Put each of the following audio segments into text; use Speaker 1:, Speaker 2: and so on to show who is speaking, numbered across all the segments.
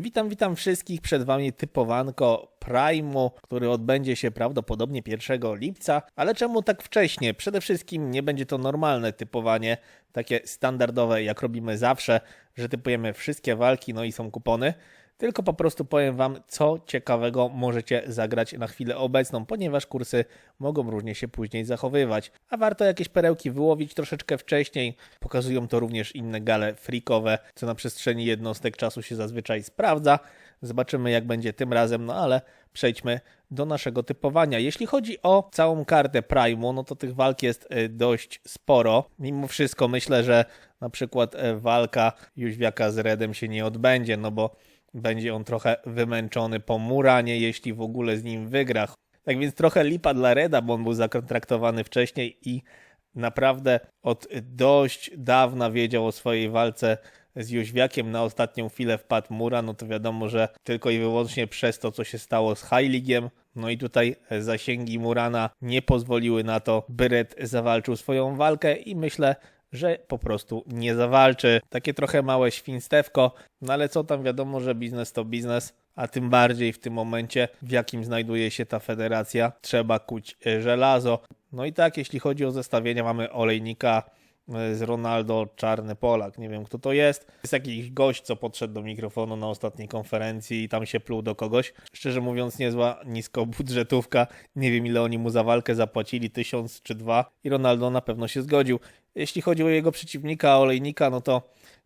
Speaker 1: Witam, witam wszystkich. Przed Wami typowanko Primu, który odbędzie się prawdopodobnie 1 lipca. Ale czemu tak wcześnie? Przede wszystkim nie będzie to normalne typowanie, takie standardowe, jak robimy zawsze, że typujemy wszystkie walki, no i są kupony. Tylko po prostu powiem Wam, co ciekawego możecie zagrać na chwilę obecną, ponieważ kursy mogą różnie się później zachowywać. A warto jakieś perełki wyłowić troszeczkę wcześniej. Pokazują to również inne gale freakowe, co na przestrzeni jednostek czasu się zazwyczaj sprawdza. Zobaczymy, jak będzie tym razem, no ale przejdźmy do naszego typowania. Jeśli chodzi o całą kartę Primu, no to tych walk jest y, dość sporo. Mimo wszystko myślę, że na przykład y, walka Jóźwiaka z Redem się nie odbędzie, no bo będzie on trochę wymęczony po Muranie, jeśli w ogóle z nim wygra. Tak więc trochę lipa dla Reda, bo on był zakontraktowany wcześniej i naprawdę od dość dawna wiedział o swojej walce z Jóźwiakiem. Na ostatnią chwilę wpadł Mura, no to wiadomo, że tylko i wyłącznie przez to, co się stało z League'iem. No i tutaj zasięgi Murana nie pozwoliły na to, by Red zawalczył swoją walkę i myślę, że po prostu nie zawalczy. Takie trochę małe świństewko, no ale co tam wiadomo, że biznes to biznes, a tym bardziej w tym momencie, w jakim znajduje się ta federacja, trzeba kuć e, żelazo. No i tak, jeśli chodzi o zestawienia, mamy olejnika z Ronaldo Czarny Polak. Nie wiem, kto to jest. Jest jakiś gość, co podszedł do mikrofonu na ostatniej konferencji i tam się pluł do kogoś. Szczerze mówiąc, niezła niskobudżetówka. Nie wiem, ile oni mu za walkę zapłacili, tysiąc czy dwa. I Ronaldo na pewno się zgodził. Jeśli chodzi o jego przeciwnika, olejnika, no to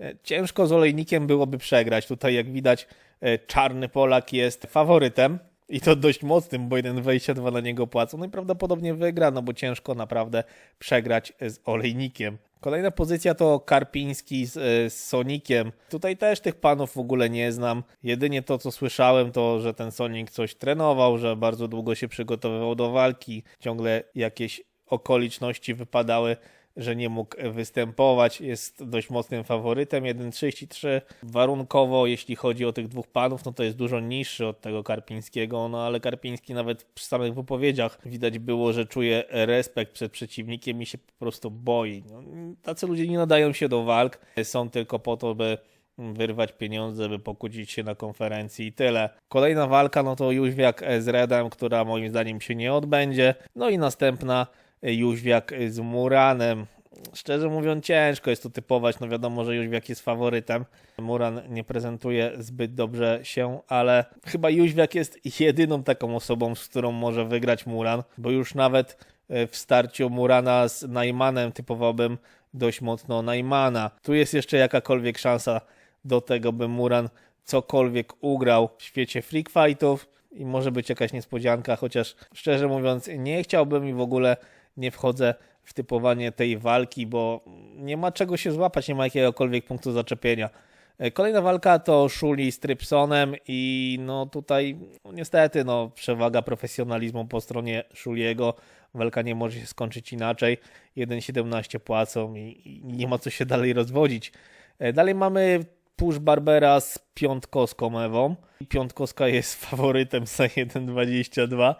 Speaker 1: e, ciężko z olejnikiem byłoby przegrać. Tutaj, jak widać, e, Czarny Polak jest faworytem. I to dość mocnym, bo 1,22 na niego płacą. No i prawdopodobnie wygra, no bo ciężko naprawdę przegrać z olejnikiem. Kolejna pozycja to Karpiński z, e, z Sonikiem. Tutaj też tych panów w ogóle nie znam. Jedynie to, co słyszałem, to, że ten Sonik coś trenował, że bardzo długo się przygotowywał do walki. Ciągle jakieś okoliczności wypadały, że nie mógł występować. Jest dość mocnym faworytem. 1,33 warunkowo, jeśli chodzi o tych dwóch panów, no to jest dużo niższy od tego Karpińskiego, no ale Karpiński nawet przy samych wypowiedziach widać było, że czuje respekt przed przeciwnikiem i się po prostu boi. No, tacy ludzie nie nadają się do walk, są tylko po to, by wyrwać pieniądze, by pokłócić się na konferencji i tyle. Kolejna walka, no to Jóźwiak z Redem, która moim zdaniem się nie odbędzie. No i następna Jóźwiak z Muranem. Szczerze mówiąc, ciężko jest to typować. No wiadomo, że Jóźwiak jest faworytem. Muran nie prezentuje zbyt dobrze się, ale chyba Jóźwiak jest jedyną taką osobą, z którą może wygrać Muran, bo już nawet e, w starciu Murana z Najmanem typowałbym dość mocno Najmana. Tu jest jeszcze jakakolwiek szansa do tego, by Muran cokolwiek ugrał w świecie freak fightów i może być jakaś niespodzianka, chociaż szczerze mówiąc nie chciałbym i w ogóle nie wchodzę w typowanie tej walki, bo nie ma czego się złapać, nie ma jakiegokolwiek punktu zaczepienia. E, Kolejna walka to Shuli z Trypsonem i no tutaj no niestety no, przewaga profesjonalizmu po stronie Shuliego. Walka nie może się skończyć inaczej. 1,17 płacą i, i nie ma co się dalej rozwodzić. E, Dalej mamy Push Barbera z Piątkowską Ewą. Piątkowska jest faworytem za 1,22.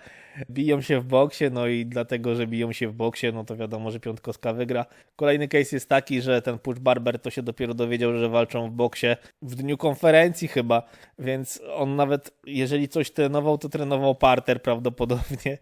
Speaker 1: Biją się w boksie, no i dlatego, że biją się w boksie, no to wiadomo, że Piątkowska wygra. Kolejny case jest taki, że ten Push Barber to się dopiero dowiedział, że walczą w boksie w dniu konferencji chyba, więc on nawet, jeżeli coś trenował, to trenował parter prawdopodobnie,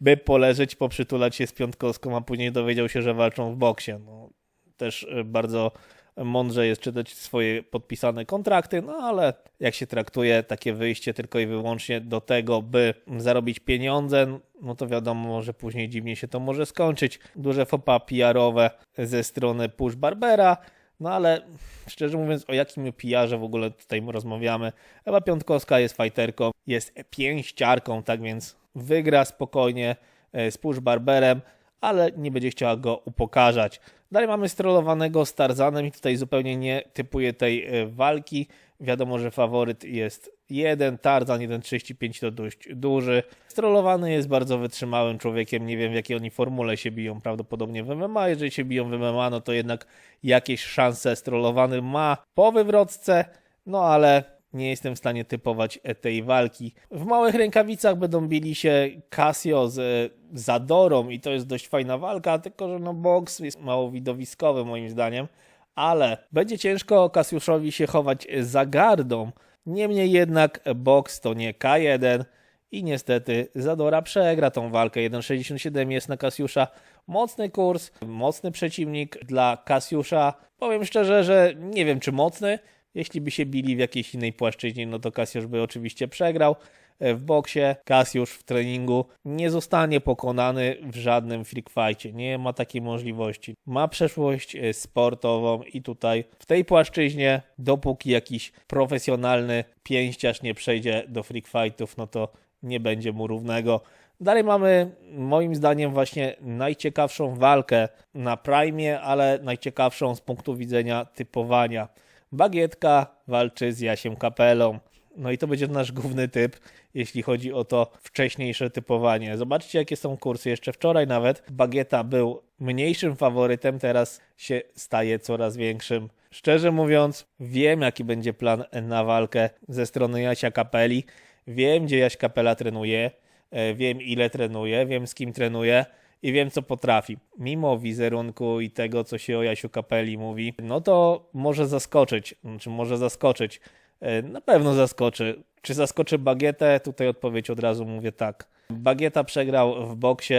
Speaker 1: by poleżeć, poprzytulać się z Piątkowską, a później dowiedział się, że walczą w boksie. No, też y, bardzo mądrze jest czytać swoje podpisane kontrakty, no ale jak się traktuje takie wyjście tylko i wyłącznie do tego, by zarobić pieniądze, no to wiadomo, że później dziwnie się to może skończyć. Duże fopa PR-owe ze strony Push Barbera, no ale szczerze mówiąc, o jakim PR-ze w ogóle tutaj rozmawiamy? Ewa Piątkowska jest fajterką, jest pięściarką, tak więc wygra spokojnie e, z Push Barberem, ale nie będzie chciała go upokarzać. Dalej mamy strollowanego z Tarzanem i tutaj zupełnie nie typuje tej e, walki. Wiadomo, że faworyt jest jeden, Tarzan 1,35 to dość duży. Strollowany jest bardzo wytrzymałym człowiekiem, nie wiem w jakiej oni formule się biją, prawdopodobnie w MMA. Jeżeli się biją w MMA, no to jednak jakieś szanse strollowany ma po wywrotce, no ale nie jestem w stanie typować e, tej walki. W małych rękawicach będą bili się Casio z e, Zadorą i to jest dość fajna walka, tylko że no boks jest mało widowiskowy moim zdaniem, ale będzie ciężko Kasiuszowi się chować za gardą. Niemniej jednak boks to nie K1 i niestety Zadora przegra tą walkę. 1,67 jest na Kasiusza. Mocny kurs, mocny przeciwnik dla Kasiusza. Powiem szczerze, że nie wiem czy mocny. Jeśli by się bili w jakiejś innej płaszczyźnie, no to Kasiusz by oczywiście przegrał. W boksie Kasiusz w treningu nie zostanie pokonany w żadnym freak fightie. Nie ma takiej możliwości. Ma przeszłość e, sportową i tutaj w tej płaszczyźnie, dopóki jakiś profesjonalny pięściarz nie przejdzie do freak fightów, no to nie będzie mu równego. Dalej mamy moim zdaniem właśnie najciekawszą walkę na Prime, ale najciekawszą z punktu widzenia typowania. Bagietka walczy z Jasiem Kapelą. No i to będzie nasz główny typ, jeśli chodzi o to wcześniejsze typowanie. Zobaczcie, jakie są kursy. Jeszcze wczoraj nawet Bagieta był mniejszym faworytem, teraz się staje coraz większym. Szczerze mówiąc, wiem, jaki będzie plan na walkę ze strony Jasia Kapeli. Wiem, gdzie Jaś Kapela trenuje, e, wiem, ile trenuje, wiem, z kim trenuje i wiem, co potrafi. Mimo wizerunku i tego, co się o Jasiu Kapeli mówi, no to może zaskoczyć. Znaczy, może zaskoczyć. E, Na pewno zaskoczy. Czy zaskoczy Bagietę? Tutaj odpowiedź od razu mówię tak. Bagieta przegrał w boksie,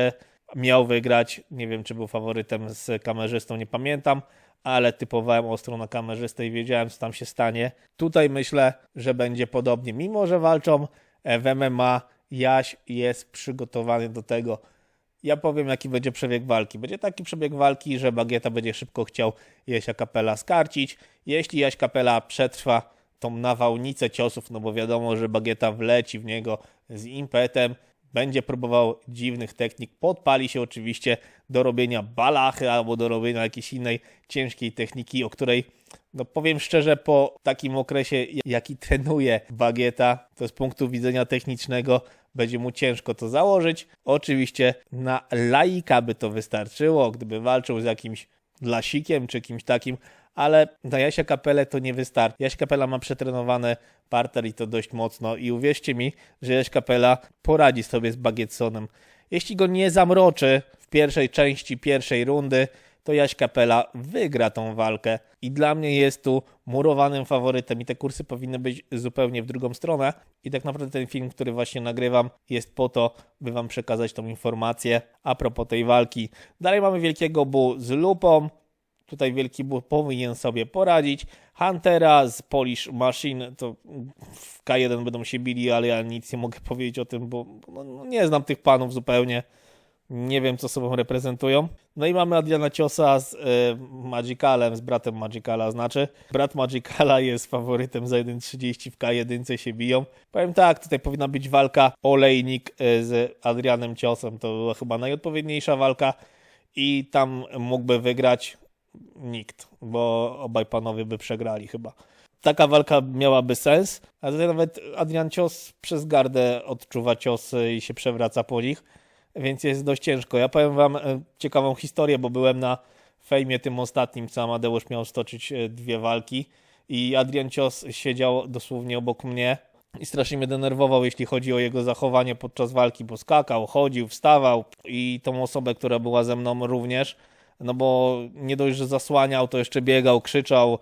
Speaker 1: miał wygrać. Nie wiem, czy był faworytem z kamerzystą, nie pamiętam, ale typowałem ostro na kamerzystę i wiedziałem, co tam się stanie. Tutaj myślę, że będzie podobnie. Mimo, że walczą w MMA, Jaś jest przygotowany do tego. Ja powiem, jaki będzie przebieg walki. Będzie taki przebieg walki, że Bagieta będzie szybko chciał Jasia Kapela skarcić. Jeśli Jaś Kapela przetrwa tą nawałnicę ciosów, no bo wiadomo, że Bagieta wleci w niego z impetem, będzie próbował dziwnych technik, podpali się oczywiście do robienia balachy albo do robienia jakiejś innej ciężkiej techniki, o której no powiem szczerze, po takim okresie, jaki trenuje Bagieta, to z punktu widzenia technicznego będzie mu ciężko to założyć. Oczywiście na laika by to wystarczyło, gdyby walczył z jakimś Lasikiem czy kimś takim, ale na Jasia Kapelę to nie wystarczy. Jaś Kapela ma przetrenowany parter i to dość mocno i uwierzcie mi, że Jaś Kapela poradzi sobie z Bagietsonem. Jeśli go nie zamroczy w pierwszej części pierwszej rundy, to Jaś Kapela wygra tą walkę i dla mnie jest tu murowanym faworytem i te kursy powinny być zupełnie w drugą stronę i tak naprawdę ten film, który właśnie nagrywam jest po to, by wam przekazać tą informację a propos tej walki. Dalej mamy Wielkiego Bu z lupą, Tutaj Wielki Bu powinien sobie poradzić. Huntera z Polish Machine to w K1 będą się bili, ale ja nic nie mogę powiedzieć o tym, bo no, no nie znam tych panów zupełnie. Nie wiem, co sobą reprezentują. No i mamy Adriana Ciosa z y, Magicalem, z bratem Magicala, znaczy. Brat Magicala jest faworytem za 1.30 w K1 się biją. Powiem tak, tutaj powinna być walka Olejnik y, z Adrianem Ciosem. To była chyba najodpowiedniejsza walka i tam mógłby wygrać nikt, bo obaj panowie by przegrali chyba. Taka walka miałaby sens, ale nawet Adrian Cios przez gardę odczuwa ciosy i się przewraca po nich, więc jest dość ciężko. Ja powiem wam e, ciekawą historię, bo byłem na fejmie tym ostatnim, co Amadeusz miał stoczyć e, dwie walki i Adrian Cios siedział dosłownie obok mnie i strasznie mnie denerwował, jeśli chodzi o jego zachowanie podczas walki, bo skakał, chodził, wstawał i tą osobę, która była ze mną również, no bo nie dość, że zasłaniał, to jeszcze biegał, krzyczał,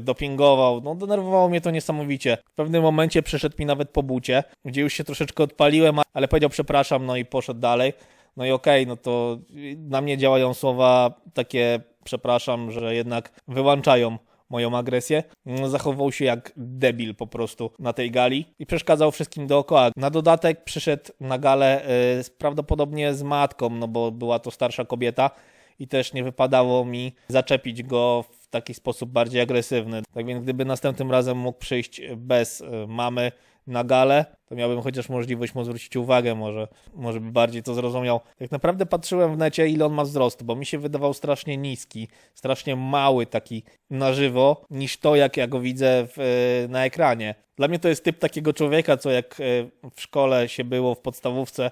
Speaker 1: dopingował. No denerwowało mnie to niesamowicie. W pewnym momencie przyszedł mi nawet po bucie, gdzie już się troszeczkę odpaliłem, ale powiedział przepraszam, no i poszedł dalej. No i okej, no to na mnie działają słowa takie przepraszam, że jednak wyłączają moją agresję. No, Zachował się jak debil po prostu na tej gali i przeszkadzał wszystkim dookoła. Na dodatek przyszedł na galę y, z- prawdopodobnie z matką, no bo była to starsza kobieta i też nie wypadało mi zaczepić go w taki sposób bardziej agresywny. Tak więc gdyby następnym razem mógł przyjść bez y, mamy na galę, to miałbym chociaż możliwość mu zwrócić uwagę, może, może by bardziej to zrozumiał. Tak naprawdę patrzyłem w necie, ile on ma wzrostu, bo mi się wydawał strasznie niski, strasznie mały taki na żywo, niż to, jak ja go widzę w, y, na ekranie. Dla mnie to jest typ takiego człowieka, co jak y, w szkole się było, w podstawówce,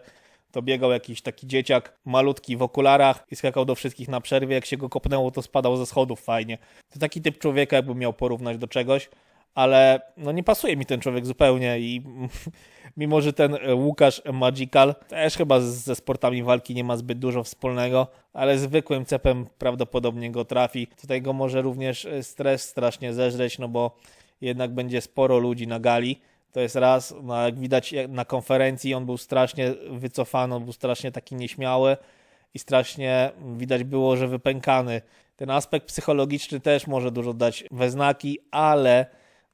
Speaker 1: to biegał jakiś taki dzieciak malutki w okularach i skakał do wszystkich na przerwie. Jak się go kopnęło, to spadał ze schodów fajnie. To taki typ człowieka, jakbym miał porównać do czegoś, ale no nie pasuje mi ten człowiek zupełnie i mimo, że ten Łukasz Magical też chyba ze sportami walki nie ma zbyt dużo wspólnego, ale zwykłym cepem prawdopodobnie go trafi. Tutaj go może również stres strasznie zeżreć, no bo jednak będzie sporo ludzi na gali. To jest raz, no jak widać na konferencji on był strasznie wycofany, on był strasznie taki nieśmiały i strasznie widać było, że wypękany. Ten aspekt psychologiczny też może dużo dać we znaki, ale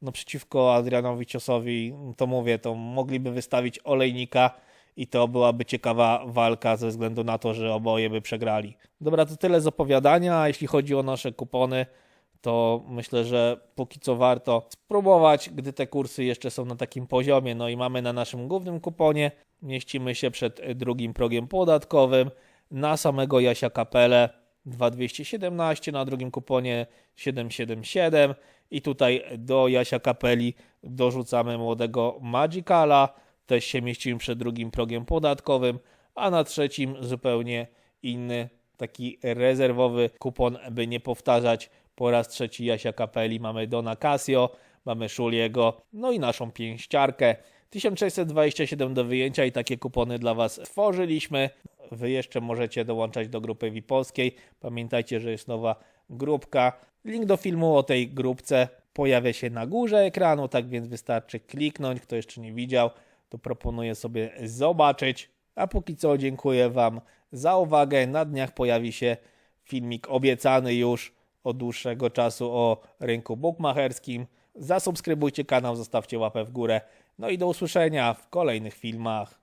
Speaker 1: no przeciwko Adrianowi Ciosowi, to mówię, to mogliby wystawić olejnika i to byłaby ciekawa walka ze względu na to, że oboje by przegrali. Dobra, to tyle z opowiadania, jeśli chodzi o nasze kupony, to myślę, że póki co warto spróbować, gdy te kursy jeszcze są na takim poziomie. No i mamy na naszym głównym kuponie, mieścimy się przed drugim progiem podatkowym na samego Jasia Kapelę 2217, na drugim kuponie 777 i tutaj do Jasia Kapeli dorzucamy młodego Magicala, też się mieścimy przed drugim progiem podatkowym, a na trzecim zupełnie inny, taki rezerwowy kupon, by nie powtarzać. Po raz trzeci Jasia Kapeli mamy Dona Casio, mamy Szuliego, no i naszą pięściarkę. 1627 do wyjęcia i takie kupony dla Was stworzyliśmy. Wy jeszcze możecie dołączać do grupy Wipolskiej. Pamiętajcie, że jest nowa grupka. Link do filmu o tej grupce pojawia się na górze ekranu, tak więc wystarczy kliknąć. Kto jeszcze nie widział, to proponuję sobie zobaczyć. A póki co dziękuję Wam za uwagę. Na dniach pojawi się filmik obiecany już od dłuższego czasu o rynku bukmacherskim. Zasubskrybujcie kanał, zostawcie łapę w górę. No i do usłyszenia w kolejnych filmach.